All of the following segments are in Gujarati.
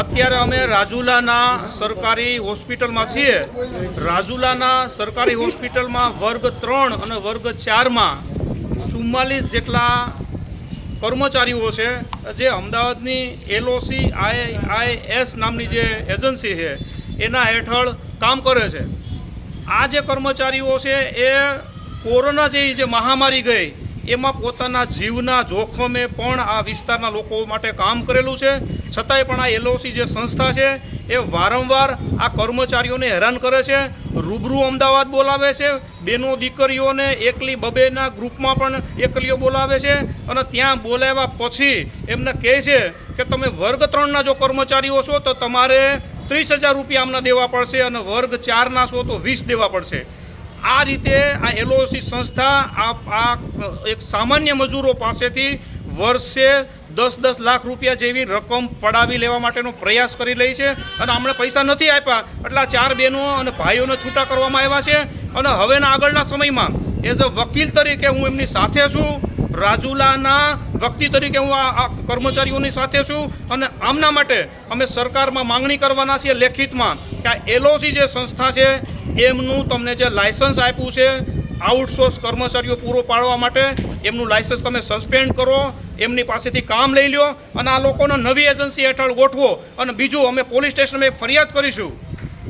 અત્યારે અમે રાજુલાના સરકારી હોસ્પિટલમાં છીએ. રાજુલાના સરકારી હોસ્પિટલમાં વર્ગ ત્રણ અને વર્ગ ચારમાં ચુમ્માલીસ જેટલા કર્મચારીઓ છે, જે અમદાવાદની એલઓસી આઈ આઈ એસ નામની જે એજન્સી છે, એના હેઠળ કામ કરે છે. આ જે કર્મચારીઓ છે, એ કોરોના જેવી જે મહામારી ગઈ એમાં પોતાના જીવના જોખમે પણ આ વિસ્તારના લોકો માટે કામ કરેલું છે. છતાંય પણ આ એલઓસી જે સંસ્થા છે, એ વારંવાર આ કર્મચારીઓને હેરાન કરે છે. રૂબરૂ અમદાવાદ બોલાવે છે. બેનો દીકરીઓને એકલી બબેના ગ્રુપમાં પણ એકલીઓ બોલાવે છે અને ત્યાં બોલાવ્યા પછી એમને કહે છે કે તમે વર્ગ ત્રણના જો કર્મચારીઓ છો તો તમારે ત્રીસ હજાર રૂપિયા અમને દેવા પડશે અને વર્ગ ચારના છો તો વીસ દેવા પડશે. આ રીતે આ એલઓસી સંસ્થા આ આ એક સામાન્ય મજૂરો પાસેથી વર્ષે દસ દસ લાખ રૂપિયા જેવી રકમ પડાવી લેવા માટેનો પ્રયાસ કરી રહી છે અને અમને પૈસા નથી આપ્યા, એટલે આ ચાર બહેનો અને ભાઈઓને છૂટા કરવામાં આવ્યા છે. અને હવેના આગળના સમયમાં એઝ અ વકીલ તરીકે હું એમની સાથે છું, રાજુલાના વ્યક્તિ તરીકે હું આ કર્મચારીઓની સાથે છું અને આમના માટે અમે સરકારમાં માંગણી કરવાના છીએ લેખિતમાં કે આ એલઓસી જે સંસ્થા છે એમનું તમને જે લાયસન્સ આપ્યું છે આઉટસોર્સ કર્મચારીઓ પૂરો પાડવા માટે, એમનું લાયસન્સ તમે સસ્પેન્ડ કરો, એમની પાસેથી કામ લઈ લ્યો અને આ લોકોને નવી એજન્સી હેઠળ ગોઠવો. અને બીજું, અમે પોલીસ સ્ટેશનમાં ફરિયાદ કરીશું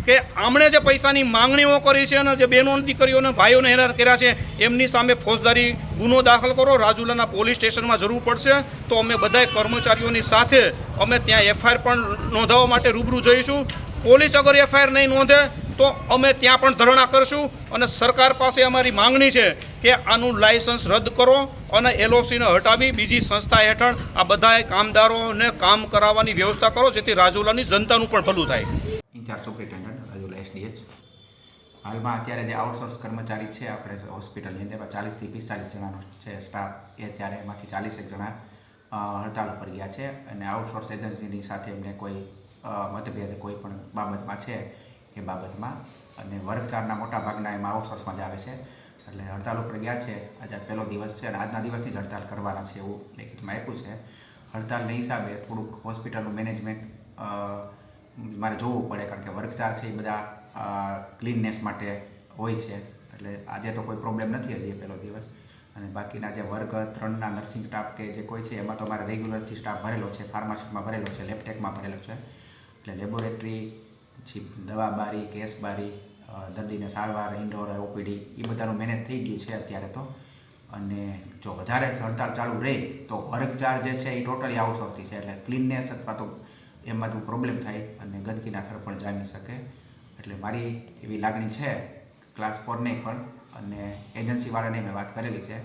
કે આમણે જે પૈસાની માંગણીઓ કરી છે અને જે બહેનો દીકરીઓને, ભાઈઓને હેરાન કર્યા છે, એમની સામે ફોજદારી ગુનો દાખલ કરો. રાજુલાના પોલીસ સ્ટેશનમાં જરૂર પડશે. તો અમે બધાય કર્મચારીઓની સાથે અમે ત્યાં એફઆઈઆર પણ નોંધાવવા માટે રૂબરૂ જઈશું. પોલીસ અગર એફઆઈઆર નહીં નોંધે તો અમે ત્યાં પણ ધરણા કરશું અને સરકાર પાસે અમારી માંગણી છે કે આનું લાયસન્સ રદ કરો અને એલઓસીને હટાવી બીજી સંસ્થા હેઠળ આ બધાએ કામદારોને કામ કરાવવાની વ્યવસ્થા કરો, જેથી રાજુલાની જનતાનું પણ ભલું થાય. In-charge superintendent Rajula SDH. હાલમાં અત્યારે જે આઉટસોર્સ કર્મચારી છે, આપણે હોસ્પિટલની અંદર ચાલીસથી પિસ્તાલીસ જણાનો છે સ્ટાફ, એ અત્યારે એમાંથી ચાલીસેક જણા હડતાલ ઉપર ગયા છે. અને આઉટસોર્સ એજન્સીની સાથે એમને કોઈ મતભેદ કોઈ પણ બાબતમાં છે. એ બાબતમાં અને વર્ગ ચારના મોટા ભાગના એમાં આઉટસોર્સમાં જ આવે છે. એટલે હડતાલ ઉપર ગયા છે. આજે પહેલો દિવસ છે અને આજના દિવસથી જ હડતાલ કરવાના છે એવું લેખિતમાં આપ્યું છે. હડતાલના હિસાબે થોડુંક હોસ્પિટલનું મેનેજમેન્ટ મારે જોવું પડે કારણ કે વર્ગ ચાર છે એ બધા ક્લીનનેસ માટે હોય છે. એટલે આજે તો કોઈ પ્રોબ્લેમ નથી હજી પહેલો દિવસ. અને બાકીના જે વર્ગ ત્રણના નર્સિંગ સ્ટાફ કે જે કોઈ છે એમાં તો અમારે રેગ્યુલરથી સ્ટાફ ભરેલો છે ફાર્માસીમાં ભરેલો છે લેબટેકમાં ભરેલો છે. એટલે લેબોરેટરી પછી દવા બારી કેસ બારી દર્દીને સારવાર ઇન્ડોર ઓપીડી એ બધાનું મેનેજ થઈ ગયું છે અત્યારે તો. અને જો વધારે હડતાળ ચાલુ રહે તો વર્ગ ચાર્જ જે છે એ ટોટલી આઉટસોર્સથી છે. એટલે ક્લીનનેસ અથવા તો એમાં જો પ્રોબ્લેમ થાય અને ગંદકીના થર પણ જામી શકે. એટલે મારી એવી લાગણી છે ક્લાસ ફોરને પણ. અને એજન્સીવાળાને મેં વાત કરેલી છે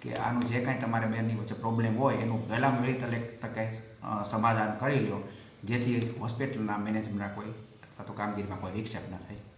કે આનું જે કાંઈ તમારે બેનની વચ્ચે પ્રોબ્લેમ હોય એનું વહેલામાં વહેલી તકે સમાધાન કરી લો જેથી હોસ્પિટલના મેનેજમેન્ટના કોઈ અથવા તો કામગીરીમાં કોઈ વિક્ષેપ ન થાય